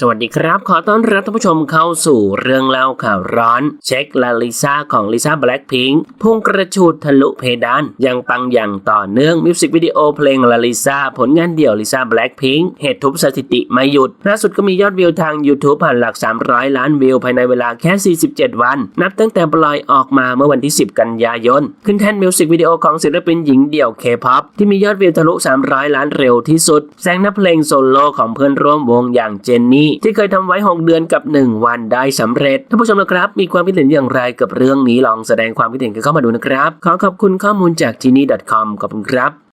สวัสดีครับ ขอต้อนรับท่านผู้ชมเข้าสู่เรื่องเล่าข่าวร้อน เช็คลาลิซาของลิซ่าแบล็ k พิงค์พุ่งกระชูดทะลุเพดานยังปังอย่างต่อเนื่องมิวสิกวิดีโอเพลงลาลิซาผลงานเดี่ยวลิซ่าแบล็ k พิงค์เหตุทุบสถิติไม่หยุดล่าสุดก็มียอดวิวทาง YouTube ผ่านหลัก 300 ล้านวิวภายในเวลาแค่ 47 วัน นับตั้งแต่ปล่อยออกมาเมื่อวันที่ 10 กันยายน ขึ้นแท่นมิวสิกวิดีโอของศิลปินหญิงเดี่ยวเคป๊อปที่มียอดวิวทะลุ 300 ล้านเร็วที่สุดแซงนับเพลงโซโล่ของเพื่อนร่วมวงอย่างเจนนี่ที่เคยทำไว้ 6 เดือนกับ 1 วันได้สำเร็จท่านผู้ชมนะครับมีความคิดเห็นอย่างไรกับเรื่องนี้ลองแสดงความคิดเห็นกันเข้ามาดูนะครับ ขอขอบคุณข้อมูลจาก genie.com ขอบคุณครับ